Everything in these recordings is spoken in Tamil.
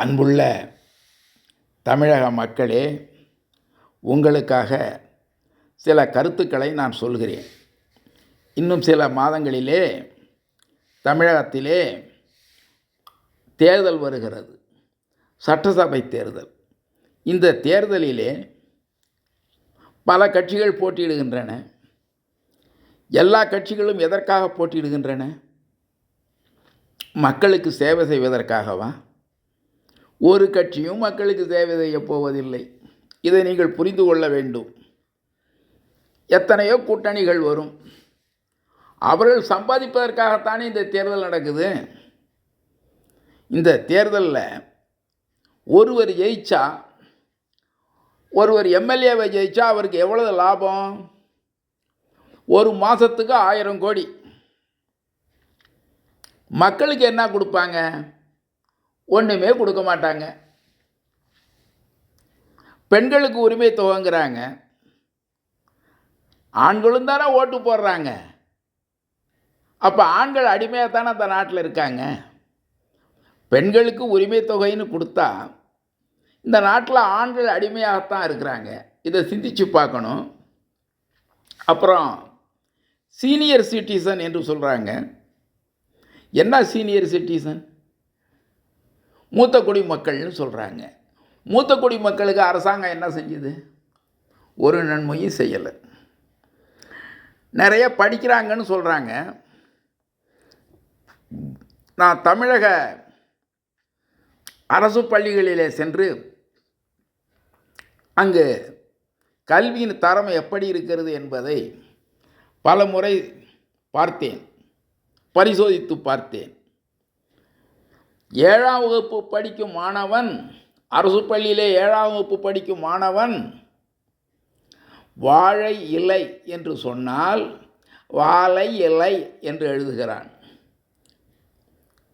அன்புள்ள தமிழக மக்களே உங்களுக்காக சில கருத்துக்களை நான் சொல்கிறேன். இன்னும் சில மாதங்களிலே தமிழகத்திலே தேர்தல் வருகிறது. சட்டசபை தேர்தல். இந்த தேர்தலிலே பல கட்சிகள் போட்டியிடுகின்றன. எல்லா கட்சிகளும் எதற்காக போட்டியிடுகின்றன? மக்களுக்கு சேவை செய்வதற்காகவா? ஒரு கட்சியும் மக்களுக்கு சேவை செய்ய போவதில்லை. இதை நீங்கள் புரிந்து கொள்ள வேண்டும். எத்தனையோ கூட்டணிகள் வரும். அவர்கள் சம்பாதிப்பதற்காகத்தானே இந்த தேர்தல் நடக்குது? இந்த தேர்தலில் ஒருவர் ஜெயிச்சா ஒருவர் எம்எல்ஏவை ஜெயிச்சா அவருக்கு எவ்வளவு லாபம்? ஒரு மாதத்துக்கு ஆயிரம் கோடி. மக்களுக்கு என்ன கொடுப்பாங்க? ஒன்றுமே கொடுக்க மாட்டாங்க. பெண்களுக்கு உரிமை துவங்குறாங்க ஆண்களும் தானே ஓட்டு போடுறாங்க. அப்போ ஆண்கள் அடிமையாக தானே அந்த நாட்டில் இருக்காங்க. பெண்களுக்கு உரிமை தொகைன்னு கொடுத்தா இந்த நாட்டில் ஆண்கள் அடிமையாகத்தான் இருக்கிறாங்க. இதை சிந்திச்சு பார்க்கணும். அப்புறம் சீனியர் சிட்டிசன் என்று சொல்கிறாங்க என்ன சீனியர் சிட்டிசன்? மூத்த குடிமக்கள்னு சொல்கிறாங்க மூத்த குடிமக்களுக்கு அரசாங்கம் என்ன செஞ்சுது? ஒரு நன்மையும் செய்யலை. நிறைய படிக்கிறாங்கன்னு சொல்கிறாங்க நான் தமிழக அரசு பள்ளிகளிலே சென்று அங்கு கல்வியின் தரம் எப்படி இருக்கிறது என்பதை பல முறை பார்த்தேன். பரிசோதித்து பார்த்தேன். ஏழாம் வகுப்பு படிக்கும் மாணவன் அரசு பள்ளியிலே ஏழாம் வகுப்பு படிக்கும் மாணவன் வாழை இலை என்று சொன்னால் வாழை இலை என்று எழுதுகிறான்.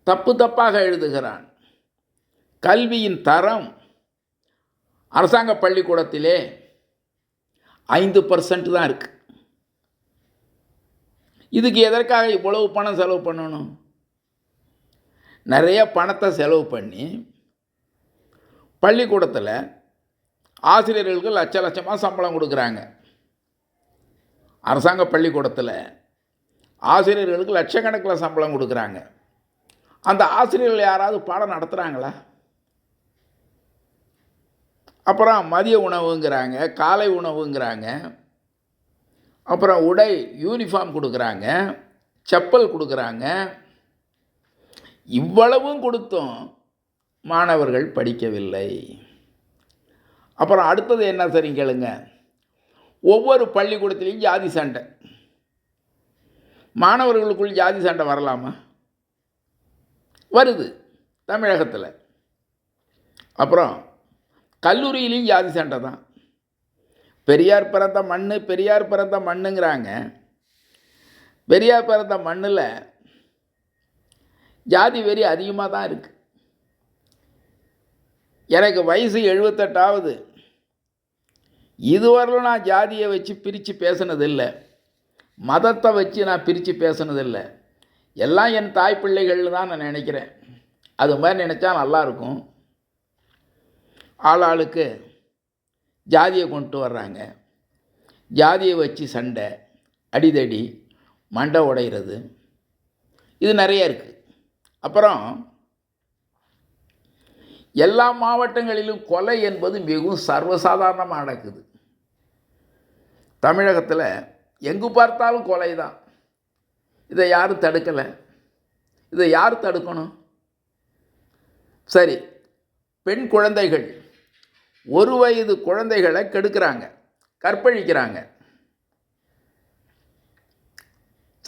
தப்பு தப்பாக எழுதுகிறான். கல்வியின் தரம் அரசாங்க பள்ளிக்கூடத்திலே ஐந்து பர்சன்ட் தான் இருக்குது இதுக்கு எதற்காக இவ்வளவு பணம் செலவு பண்ணணும்? நிறைய பணத்தை செலவு பண்ணி பள்ளிக்கூடத்தில் ஆசிரியர்களுக்கு லட்ச லட்சமாக சம்பளம் கொடுக்குறாங்க. அரசாங்க பள்ளிக்கூடத்தில் ஆசிரியர்களுக்கு லட்சக்கணக்கில் சம்பளம் கொடுக்குறாங்க. அந்த ஆசிரியர்கள் யாராவது பாடம் நடத்துகிறாங்களா அப்புறம் மதிய உணவுங்கிறாங்க காலை உணவுங்கிறாங்க அப்புறம் உடை யூனிஃபார்ம் கொடுக்குறாங்க செப்பல் கொடுக்குறாங்க இவ்வளவும் கொடுத்தும் மாணவர்கள் படிக்கவில்லை. அப்புறம் அடுத்தது என்ன சரி கேளுங்க. ஒவ்வொரு பள்ளிக்கூடத்துலேயும் ஜாதி சண்டை. மாணவர்களுக்குள் ஜாதி சண்டை வரலாமா? வருது தமிழகத்தில். அப்புறம் கல்லூரியிலையும் ஜாதி சண்டை தான். பெரியார் பிறந்த மண் பெரியார் பிறந்த மண்ணுங்கிறாங்க. பெரியார் பிறந்த மண்ணில் ஜாதி வெறி அதிகமாக தான் இருக்குது எனக்கு வயசு எழுபத்தெட்டாவது இதுவரையிலும் நான் ஜாதியை வச்சு பிரித்து பேசுனதில்லை. மதத்தை வச்சு நான் பிரித்து பேசுனதில்லை. எல்லாம் என் தாய் பிள்ளைகள்னு தான் நான் நினைக்கிறேன். அது மாதிரி நினச்சா நல்லாயிருக்கும் ஆள் ஆளுக்கு ஜாதியை கொண்டு வர்றாங்க. ஜாதியை வச்சு சண்டை அடிதடி மண்டை உடைகிறது இது நிறைய இருக்குது அப்புறம் எல்லா மாவட்டங்களிலும் கொலை என்பது மிகவும் சர்வசாதாரணமாக நடக்குது. தமிழகத்தில் எங்கு பார்த்தாலும் கொலை தான் இதை யாரும் தடுக்கலை. இதை யார் தடுக்கணும்? சரி பெண் குழந்தைகள் ஒரு வயது குழந்தைகளை கெடுக்கிறாங்க கற்பழிக்கிறாங்க.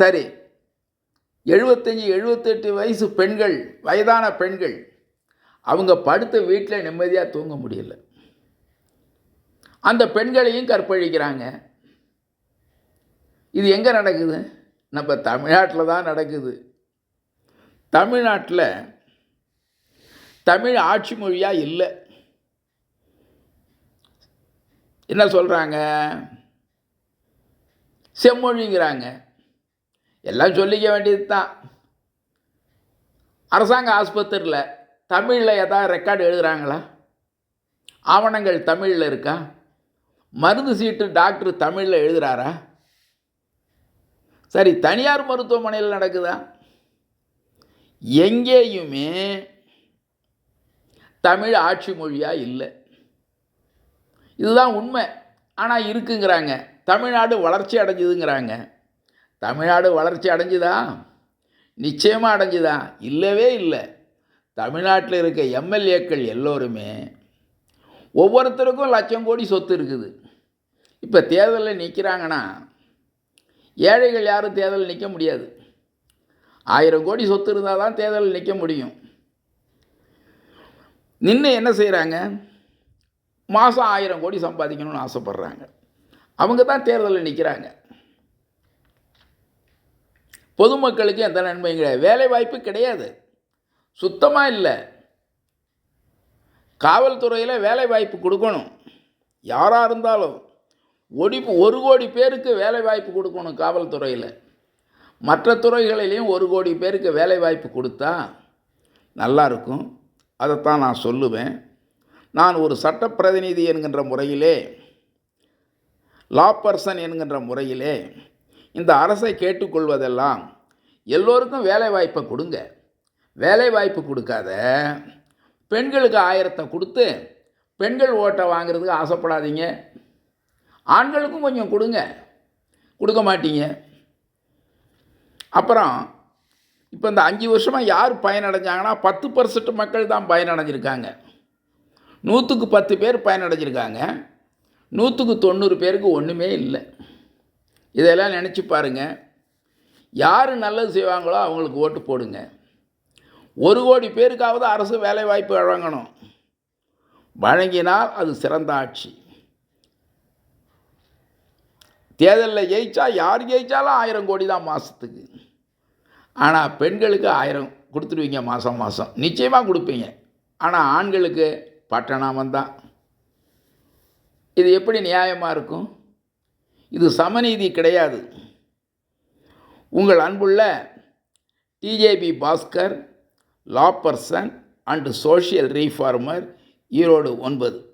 சரி எழுபத்தஞ்சி எழுபத்தெட்டு வயசு பெண்கள் வயதான பெண்கள் அவங்க படுத்த வீட்டில் நிம்மதியாக தூங்க முடியல. அந்த பெண்களையும் கற்பழிக்கிறாங்க. இது எங்கே நடக்குது? நம்ம தமிழ்நாட்டில் தான் நடக்குது. தமிழ்நாட்டில் தமிழ் ஆட்சி மொழியாக இல்லை. என்ன சொல்கிறாங்க செம்மொழிங்கிறாங்க. எல்லாம் சொல்லிக்க வேண்டியது தான் அரசாங்க ஆஸ்பத்திரியில் தமிழில் எதாவது ரெக்கார்டு எழுதுகிறாங்களா ஆவணங்கள் தமிழில் இருக்கா? மருந்து சீட்டு டாக்டர் தமிழில் எழுதுகிறாரா சரி தனியார் மருத்துவமனையில் நடக்குதா? எங்கேயுமே தமிழ் ஆட்சி மொழியாக இல்லை. இதுதான் உண்மை. ஆனால் இருக்குங்கிறாங்க. தமிழ்நாடு வளர்ச்சி அடைஞ்சுதுங்கிறாங்க. தமிழ்நாடு வளர்ச்சி அடைஞ்சுதா? நிச்சயமாக அடைஞ்சுதா? இல்லவே இல்லை. தமிழ்நாட்டில் இருக்க எம்எல்ஏக்கள் எல்லோருமே ஒவ்வொருத்தருக்கும் லட்சம் கோடி சொத்து இருக்குது. இப்போ தேர்தலில் நிற்கிறாங்கன்னா ஏழைகள் யாரும் தேர்தலில் நிற்க முடியாது. ஆயிரம் கோடி சொத்து இருந்தால் தான் தேர்தலில் நிற்க முடியும். நின்று என்ன செய்கிறாங்க மாதம் ஆயிரம் கோடி சம்பாதிக்கணும்னு ஆசைப்பட்றாங்க. அவங்க தான் தேர்தலில் நிற்கிறாங்க பொதுமக்களுக்கு எந்த நன்மையும் கிடையாது. வேலை வாய்ப்பு கிடையாது. சுத்தமாக இல்லை. காவல்துறையில் வேலை வாய்ப்பு கொடுக்கணும். யாராக இருந்தாலும் ஒடி ஒரு கோடி பேருக்கு வேலை வாய்ப்பு கொடுக்கணும் காவல்துறையில். மற்ற துறைகளிலையும் ஒரு கோடி பேருக்கு வேலை வாய்ப்பு கொடுத்தா நல்லாயிருக்கும் அதைத்தான் நான் சொல்லுவேன். நான் ஒரு சட்டப்பிரதிநிதி என்கின்ற முறையிலே லா பர்சன் என்கின்ற முறையிலே இந்த அரசை கேட்டுக்கொள்வதெல்லாம் எல்லோருக்கும் வேலை வாய்ப்பை கொடுங்க. வேலை வாய்ப்பு கொடுக்காத பெண்களுக்கு ஆயிரத்தை கொடுத்து பெண்கள் ஓட்டை வாங்குறதுக்கு ஆசைப்படாதீங்க. ஆண்களுக்கும் கொஞ்சம் கொடுங்க. கொடுக்க மாட்டீங்க. அப்புறம் இப்போ இந்த அஞ்சு வருஷமாக யார் பயனடைஞ்சாங்கன்னா பத்து பர்சன்ட் மக்கள் தான் பயனடைஞ்சிருக்காங்க. நூற்றுக்கு பத்து பேர் பயனடைஞ்சிருக்காங்க. நூற்றுக்கு தொண்ணூறு பேருக்கு ஒன்றுமே இல்லை. இதெல்லாம் நினச்சி பாருங்கள் யார் நல்லது செய்வாங்களோ அவங்களுக்கு ஓட்டு போடுங்க. ஒரு கோடி பேருக்காவது அரசு வேலைவாய்ப்பு வழங்கணும். வழங்கினால் அது சிறந்த ஆட்சி. தேர்தலில் ஜெயிச்சா யார் ஜெயித்தாலும் ஆயிரம் கோடி தான் மாதத்துக்கு ஆனால் பெண்களுக்கு ஆயிரம் கொடுத்துருவீங்க மாதம் மாதம் நிச்சயமாக கொடுப்பீங்க. ஆனால் ஆண்களுக்கு பட்டணாமந்தான் இது எப்படி நியாயமாக இருக்கும்? இது சமநீதி கிடையாது. உங்கள் அன்புள்ள DJP Bhaskar law person and social reformer Erode ஒன்பது.